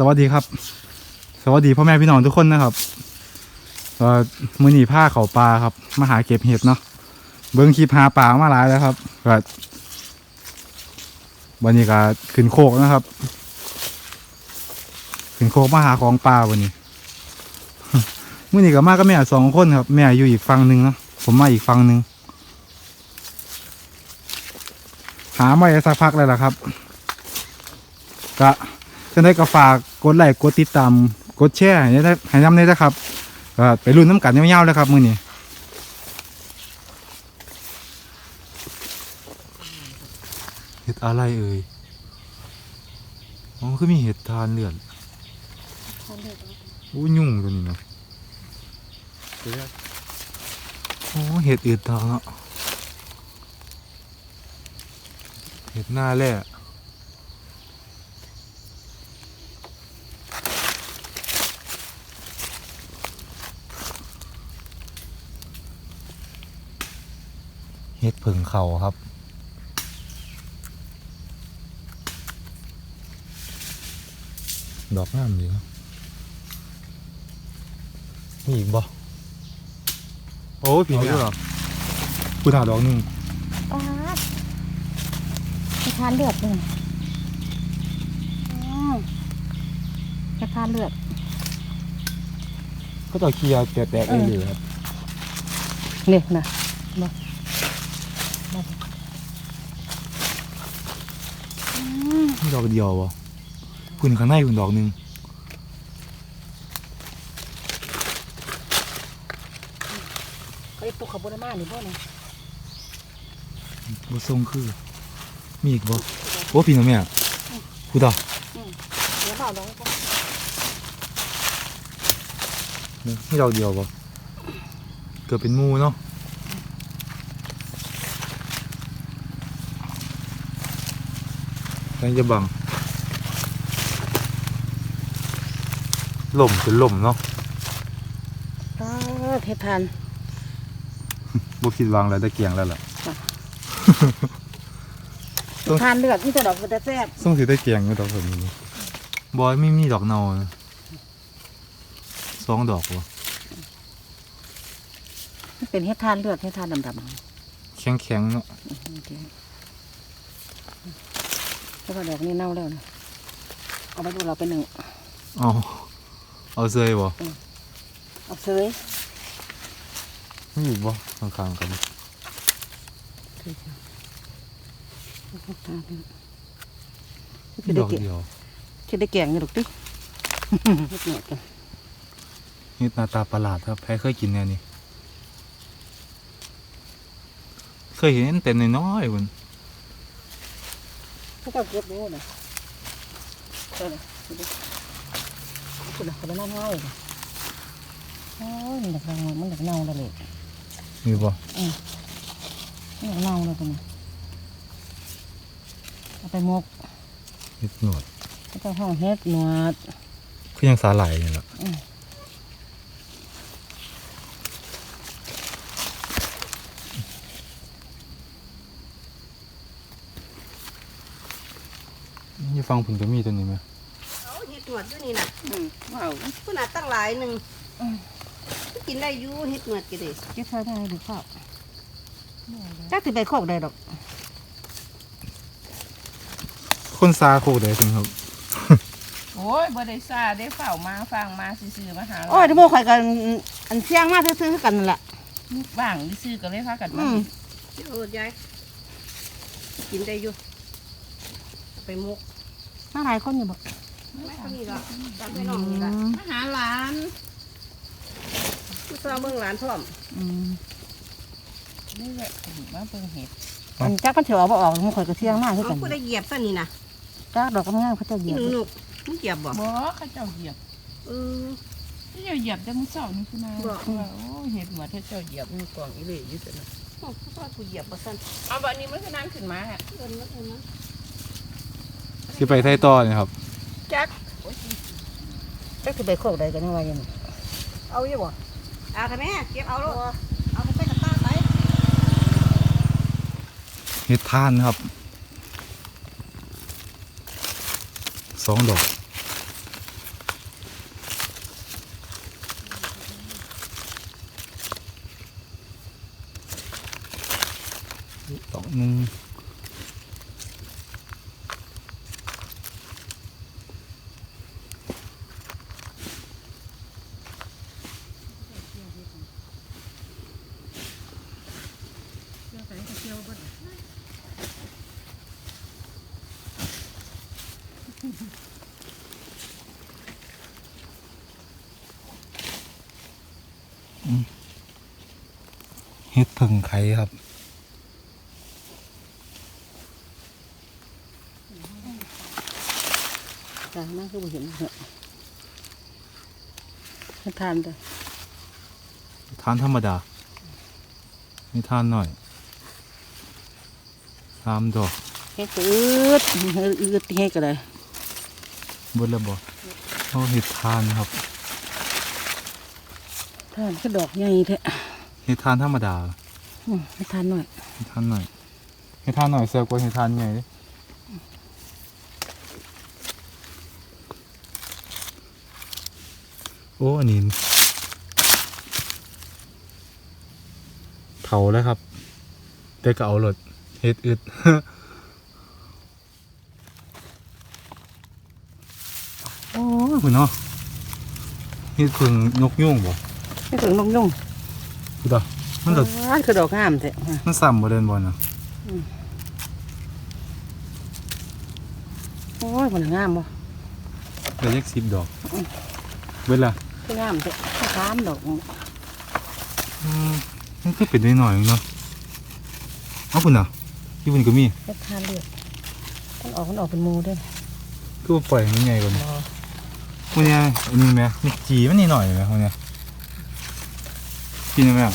สวัสดีครับ สวัสดีพ่อแม่พี่น้องทุกคนนะครับเอ่อมือหนีผ้าเขาปลาครับมาหาเก็บเห็ดเนาะเบิ้งคลิปหาปลามาหลายแล้วครับก็วันนี้ก็ขึ้นโคกนะครับ ขึ้นโคกมาหาของปลาวันนี้มื่อนี้ก็มาก็แม่สองคนครับ แม่อยู่อีกฝั่งหนึ่งเนาะผมมาอีกฝั่งหนึ่งหามาได้สักพักเลยล่ะครับ ก็จะได้ก็ฝาก กดไลค์กดติดตามกดแชร์ให้ได้ให้น้ำได้นะครับก็ไปรุ่นน้ำกันยาวๆเลยครับมือนี้เห็ดอะไรเอ่ยอ๋อคือมีเห็ดทานเลือดอู้ยุ่งตัวนี้เนาะโอ้เห็ดอืดทองเนาะเห็ดหน้าแร่ ฮ็ดผึ่งเขาครับ ดอกงามดีเนาะมีอีกบ่โอ้ยผีไม่หรอกคุณหาดอกหนึงปาดจะทานเลือดเลยอืมจะทานเลือด ก็จะเคลียร์แตกๆเลยครับ เนี่ยนะอืม มี ดอกเดียวบ่คุณข้างในคุณดอกหนึงไอ้ปลูกขาวบนมาหรือบ่เนี่ยบ่ทรงคือ มีอีกบ่โอ้พี่น้องแม่คุณตาเดี๋ยวเบาลงก่อนมีดอกเดียวบ่เกิดเป็นหมูเนาะ ยังจะบังลมเป็นลมเนาะปาดเฮ็ดทานบ่คิดวางแล้วตะเกียงแล้วล่ะจะทานเลือดนี่จะดอกมันจะแซ่บส่งสิตะเกียงอยู่ดอกแบบนี้บอยไม่มีดอกเนานะสองดอกวะมันเป็นเฮ็ดทานเลือดเฮ็ดทานดำๆแข็งแข็งๆเนาะ แล้วก็ดอกนี้เน่าแล้วนะเอาไปดูเราเป็นหนึ่งเอาเอาเซยบ่เอาเซยมีอีกบ่ข้างๆกันคือดได้อกเก่งเดียวคือได้แกงนี่ลูกติเฮ็ดหนวดกันนี่หน้าตาประหลาดครับใครเคยกินแน่นี่ เคยเห็นแต่น้อยๆคุณ เขาก็เก็บดูนะเออคุณน่ะเขาไปนั่งง่ายเลยโอ้ยมันดักเน่ามันดักเน่าแล้วเลยมีบ่มันดักเน่าแล้วกันนะเอาไปหมกเห็ดหนวดแล้วก็ห้องเฮ็ดหนวดคือยังสาหร่ายนี่แหละ นี่ฟังผมจะมีตัวนี้ไหมเอาเห็ดหนวดอยู่นี่น่ะอืมว้าวขนาดตั้งหลายหนึ่งกินได้อยู่เห็ดหนวดกี่เด็เก็บเธอได้หรือเปล่าจักสิไปโคกได้ดอกคนซาโคกได้ถึงครับโอ้ยบ่ได้ซาได้เฝ้ามาฟังมาซื่อๆมาหาโอ้ยที่โมข่อยกันอันเสียงมากซื้อๆกันนั่นแหละบ้างซื่อๆก็เลยพากันอืมามโอ้ยายกินได้อยู่เอาไปมุก มาหลายคนอยู่บอกไม่เท่านี้หรอกตามไปน้องนี่ละมาหาหลานผู้สาวเมืองหลานพร้อมอืมนี่แหละถึงมาเบิ่งเห็ดอันจักมันเถียวเอาบ่ออกโมข่อยก็เสียงมากคือเอากันผู้ได้เหยียบซะนี่นะจักดอกกำงามเขาเจะเหยีพี่ยบหนุ่มหนุกมึงเหยียบบ่บ่เขาเจ้าเหยียบเออ เขาเจ้าเหยียบแต่มื้อเช้านี่คือนาบ่ว่าโอ้ยเห็ดเหมือนเขาเจ้าเหยียบมีกล่องอีเหล่อยู่ซั่นน่ะโอ้ผู้ว่ากูเหยียบบ่ซั่นเอาบัดนี้มันคือนั่งขึ้นมาอะเอิ้นมันเอิ้นมัน ที่ไปไทยต่อเนี่ยครับจักจักสิไปโคกได้กันยังว่าอยังไงเอาอยู่บ่เอาค่ะแม่เก็บเอาลูกเอาไปใส่กระต้าไปเห็ดทานครับสองดอก เฮ็ดเพิ่งไข่ครับตายมากคือบ่เห็นเหรอให้ทานจ้ะทานธรรมดาไม่ทานหน่อยสามดอกเฮ็ดอืดเฮ็ดอืดเฮ็ดก็ได้เบนระบอเอาเห็ดทานครับทานก็ดอกใหญ่แท้ เห็ดทานธรรมดาอืมให้ทานหน่อยเห็ดทานหน่อยเห็ดทานหน่อยแซ่บกว่าเห็ดทานใหญ่เด้โอ้อันนี้เผาแล้วครับ แต่ก็เอารถเฮ็ดอึด โอ้ยคุณเนาะเฮ็ดเพึ่งนกยุ่งบ่ ให้ถึงนกยุ่งคือ ดอกมันดอกอ้ายคือดอกงามแท้มันซ้ำบ่เดินบ่นะโอ้ยมันงามบ่เดี๋ยวเรียกสิบดอกเวลาคืองามแท้สามดอกอืมมันคือเป็นหน่อยๆเนาะเอาคุณน่ะที่คุณก็มีเฮ็ดทานเลือดมันออกมันออกเป็นหมูเด้อคือว่าปล่อยมันไงก่อนบ่คุณเนี่ยอันนี้ไหมมีจีมันนี่หน่อยไหมคุณเนี่ย กินไหมอะ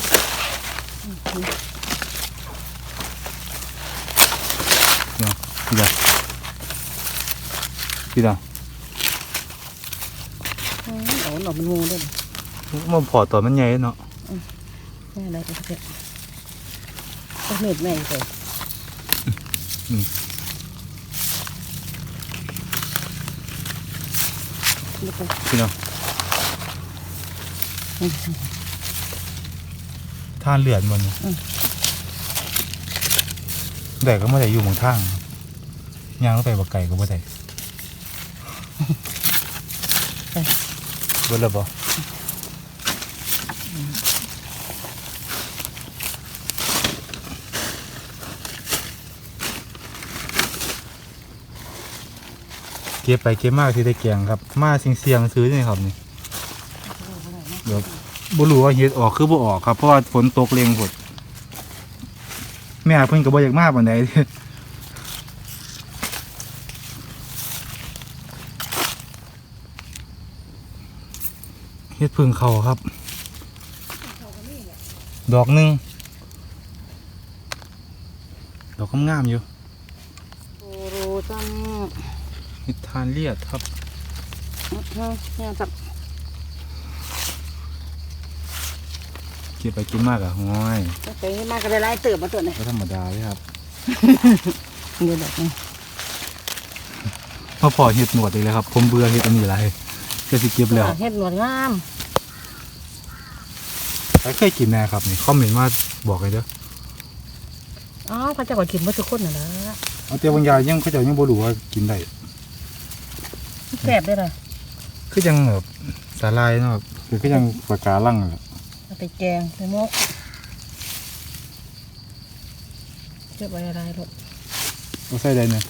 เนาะกินได้กินได้อืมออกมันออกเป็นหมูเด้อมันพอตอนมันใหญ่เนาะนี่อะไรก็เฮ็ดก็เม็ดแม่ใส่นี่ก็กินเอา ทานเลือดมันเนี่ยแต่ก็ไม่ได้อยู่หมองทางย่างลงไปบักไก่ก็ไม่ได้เบิดแล้วบ่เก็บไปเก็บมากที่ได้แกงครับ มาเสียงเสียงๆซื้อนี่ครับนี่เดี๋ยว บ่รู้ว่าเฮ็ดออกคือบ่ออกครับเพราะว่าฝนตกเร็งหมดแม่เพิ่นก็บ่อยากมาปานใดเฮ็ดพึ่งเขาครับ ดอกหนึ่งดอกงามๆอยู่โอ้โหจังเฮ็ดทานเลียดครับเนี่ยจับ เก็บไปกินมากอะห้อยไปมากก็ได้ไล่เติบมาตัวนี้ก็ธรรมดาเลยครับเดี๋ยวดอกนี่มาพอเฮ็ดหนวดอีกแล้วครับ ผมเบื่อเฮ็ดอันนี้ไรก็สิเก็บแล้วเฮ็ดหนวดงามแต่เคยกินแน่ครับนี่คอมเมนต์มาบอกเลยเด้ออ๋อเขาจะก็กินมาทุกคนน่ะนะเอาแต่บางอย่างยังเขาเจ้ายังบ่รู้ว่ากินได้แซ่บได้เลยคือจังแบบสาลายเนาะครับคือคือจังปากกาลังนั่นแหละ เอาไปแกงไปมกเก็บไว้อะไรลูกเอาใส่ได้เนี่ย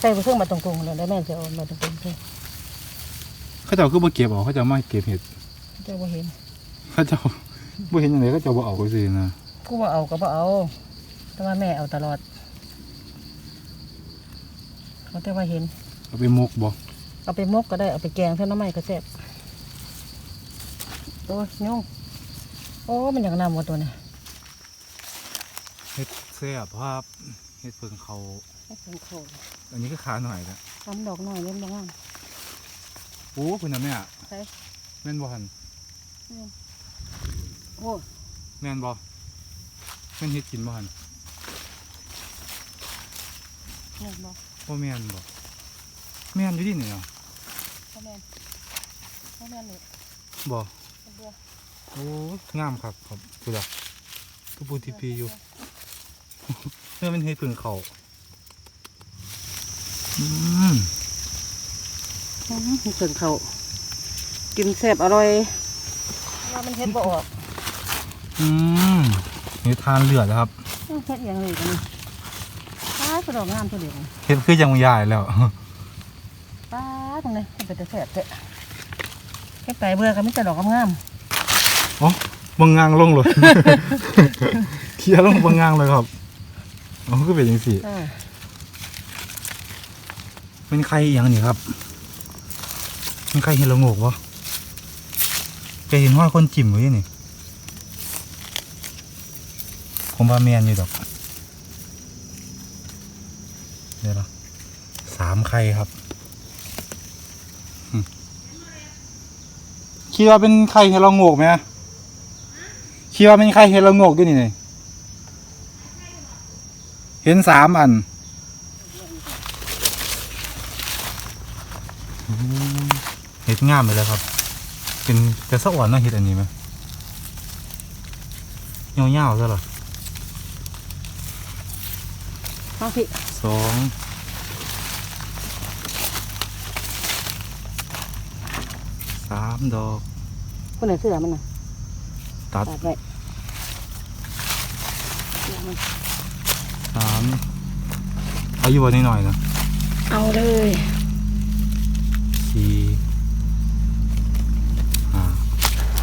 ใส่ไปเครื่องมาตรงๆเลยได้แม่จะเอามาตรงๆเลยเขาเจ้าคือบ่เก็บเอาเขาเจ้ามาเก็บเห็ดเจ้าบ่เห็นเขาเจ้าบ่เห็นจังไดเขาเจ้าบ่เอาไปซื้อนะกูบ่เอาก็บ่เอา แต่ว่าแม่เอาตลอดเขาแต่ว่าเห็นเอาไปมกบ่เอาไปมกก็ได้เอาไปแกงเท่าน้ำใหม่ก็แซ่บโอ้ยยุ่ง โอ้ มันอย่างน้ำหมดตัวเนี่ยเฮ็ดแซ่บครับเฮ็ดเพิ่งเขาให้เป็นโคนอันนี้ก็ขาหน่อยละทำดอกน้อยเล่นบ้าง โอ้คุณน่ะแม่ใช่ แม่นบ่หั่นโอ้แม่นบ่แม่นเฮ็ดกินบ่หั่นแม่นบ่บ่แม่นบ่แม่นอยู่ดิเนี่ยพ่อแม่นพ่อแม่นนี่บ่เป็นเดือโอ้งามครับครับคือดอกคือปูทีพีอยู่เนื้อเป็นเฮ็ดเพิ่งเขาอืมนี่เพิ่งเขากินแซ่บอร่อยว่ามันเฮ็ดบ่ออกอืมเฮ็ดทานเลือดแล้วครับเฮ็ดอย่างนี้กันนี่ป้าดกระดอกงามตัวเดียวเฮ็ดคือจังยายแล้วป้าเลยเป็นแต่แสบเตะแค่ไก่เบื่อก็ไม่แต่ดอกงาม อ๋อบังงางลงเลย เคลียร์ลงบังงางเลยครับอ๋อก็เป็นอย่างสี่ๆอ่าเป็นใครอหย่างนี้ครับเป็นใครเห็นละโงกวะแกเห็นว่าคนจิ้มไว้นี่ ผมว่าแมนอยู่ดอกเดี๋ยวละสามไข่ครับอืมคิดว่าเป็นไข่เห็ดละโงกไหม คิดว่าเป็นไข่เห็ดละโงกด้วยนี่นี่เห็นสามอันเห็ดงามไปเลยครับ เป็นกระสะอ่อนเนาะเห็ดอันนี้ไหมเงาๆซะเหรอน้องพี่สองสามดอกคนไหนเสื้อมันน่ะตัด ตัดไว้เสื้อ มันสามอายุวันนี้หน่อยๆนะเอาเลยสี่ห้า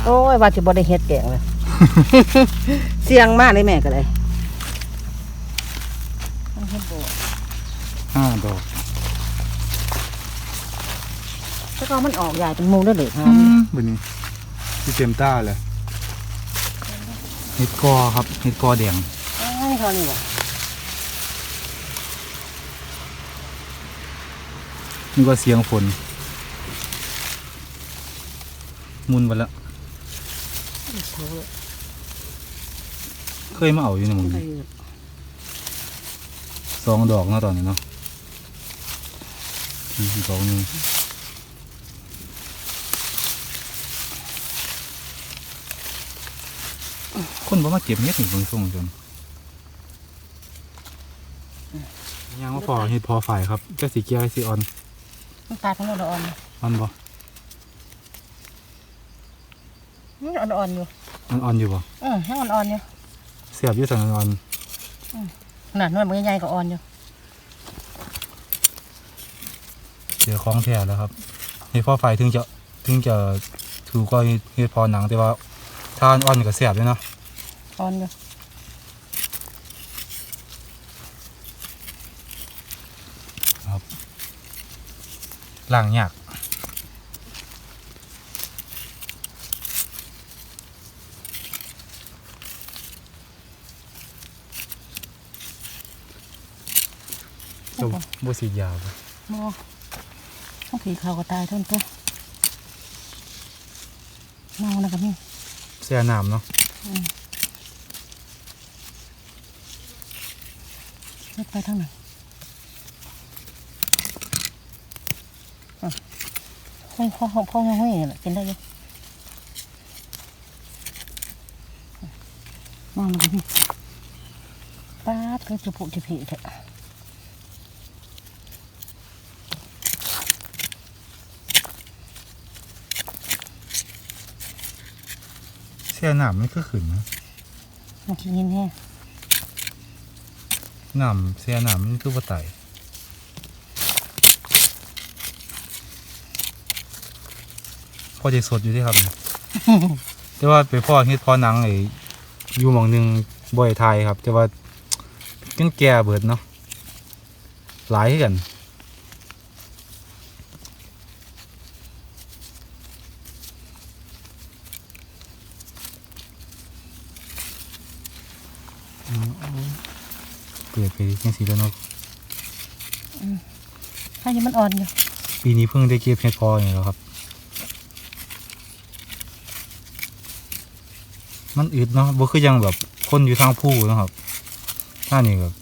โอ้ยว่าจะบ่ได้เฮ็ดแกงเลย เสียงมากเลยแม่ก็เลยต้องเฮ็ดโบห้าดอกถ้าก็มันออกใหญ่เป็นมุงได้เลยครับบนนี้ที่เต็มต้าเลยเห็ดกอครับเห็ดกอแดงง่ายเขานี่ว่ะนี่ก็เสียงฝน มุนไปแล้วเขาเลยเคยมาเอาอยู่ในหมึงไปนี้สองดอกเนาะตอนนี้เนาะอีกดอกหนึ่งคนบอกมาเก็บเม็ดนี่เบิ่งส่งจน ยังว่าพอเฮ็ดพอฝ่ายครับก็สีเกียวสีออนมันตายทั้งหมดอ่อนออนบ่มันอ่อนๆอยู่ออนออนอยู่บ่เออให้อ่อนๆอยู่เสียบอยู่สังออนขนาดน้อยมันใหญ่ๆก็อ่อนอยู่เดี๋ยวคล้องแท้แล้วครับเฮ็ดพอฝ่ายถึงจะถึงจะถูกก็เฮ็ดพอหนังแต่ว่าถ้าอ่อนก็เสียบเลยเนาะอ่อนอยู่ ล่างยากจะบ่สีดยาวบ่มอต้องผีเขาก็ตายเท่านั้นตัวเมานะกับนี่เสียน้ำเนาะเล็ดไปทางไหนอะ ห้องห้องห้องห้องห้องนี่แหละกินได้อยังมองมาดูนี่ป้าก็จะปุจะผีเถอะเสียหน้ำมันก็ขึ้นนะมันกินเงินแน่น้ำเสียหน้ำมันคือบ่ไต พอจะสดอยู่เด้วยครับแต่ว่าไปพ่อเฮ็ดพ่อหนังไอ้อยู่หม่องหนึงบ่อยไทยครับ แต่ว่าจนแก่เบิดเนาะหลายคือกันเปิดไปจังสีแล้วเนาะถ้ายังมันอ่อนอยู่ปีนี้เพิ่งได้เก็บเห็ดพออย่างแล้วครับ มันอึดเนาะบ่คือยังแบบคนอยู่ทางผู้เนาะครับท่านี่แบบ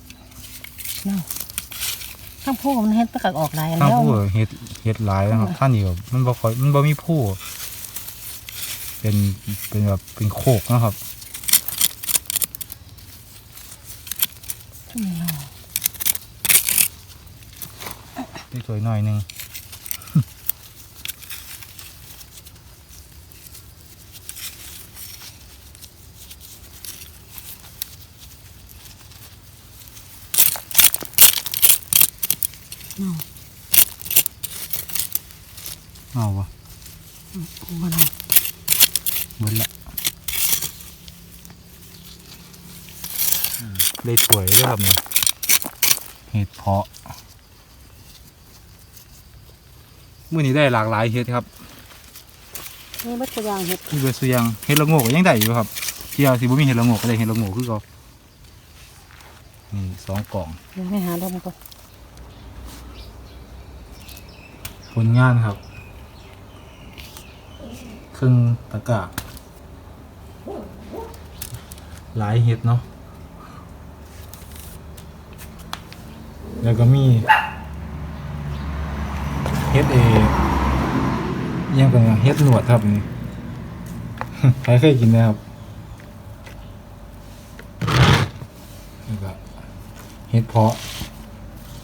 ข้างพูมันเฮ็ดไปกักออกลายทางแล้วผู้เห็ดเห็ดหลายนะครับท่านี่แบบมันบ่ค่อยมันบ่มีผู้เป็นเป็นแบบเป็นโคกเนาะครับช่วยหน่อยนี่สวยหน่อยหนึง เนาะ เอาวะ มันเบิดละได้ถ้วยด้วยครับเนี่ยเห็ดเพาะมื้อนี้ได้หลากหลายเห็ดครับนี่มัดกระยางเห็ดมีเบอร์สุยังเห็ดละโงกก็ยังได้อยู่ครับเที่ยวสิบ่มีเห็ดละโงกก็ได้เห็ดละโงกคือเขานี่สองกล่องเดี๋ยวให้หาดมก่อนผลงานครับค รึ่งตะกร้าหลายเห็ดเนาะแล้วก็มีเห็ดเอยังเป็นเห็ดหนวดครับนี่ใครเคยกินนะครับแล้วก็เห็ดเพาะ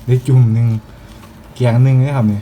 ได้จุ่มหนึ่งแกงหนึ่งนะครับนี่